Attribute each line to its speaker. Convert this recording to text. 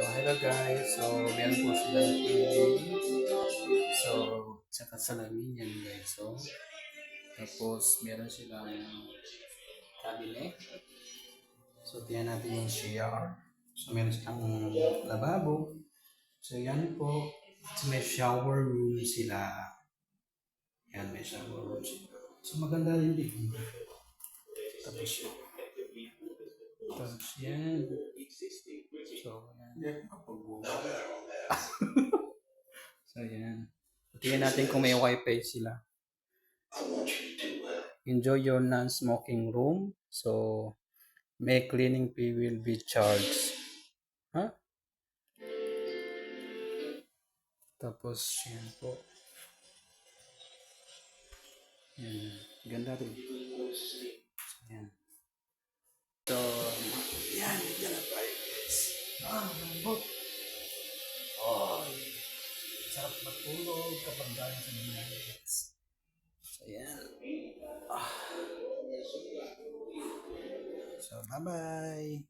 Speaker 1: hello guys. So, meron po sila TV. So, tsaka salamin yan guys. So, tapos meron silang cabinet. So, tiyan natin yung CR. So, meron silang lababo. So, yan po. So, may shower room sila. Yan, may shower room sila. So, maganda rin din. Tapos yun. Tapos yan. So, yan. so, yan. Tingnan natin kung may wifi sila. Enjoy your non-smoking room. So, may cleaning fee will be charged. Ha? Tapos, yan po. Yan. Ganda rin. Ah, lambot. Oh, sarap matulog kapag galing sa mga guys. So, yan. Ah. So, bye-bye.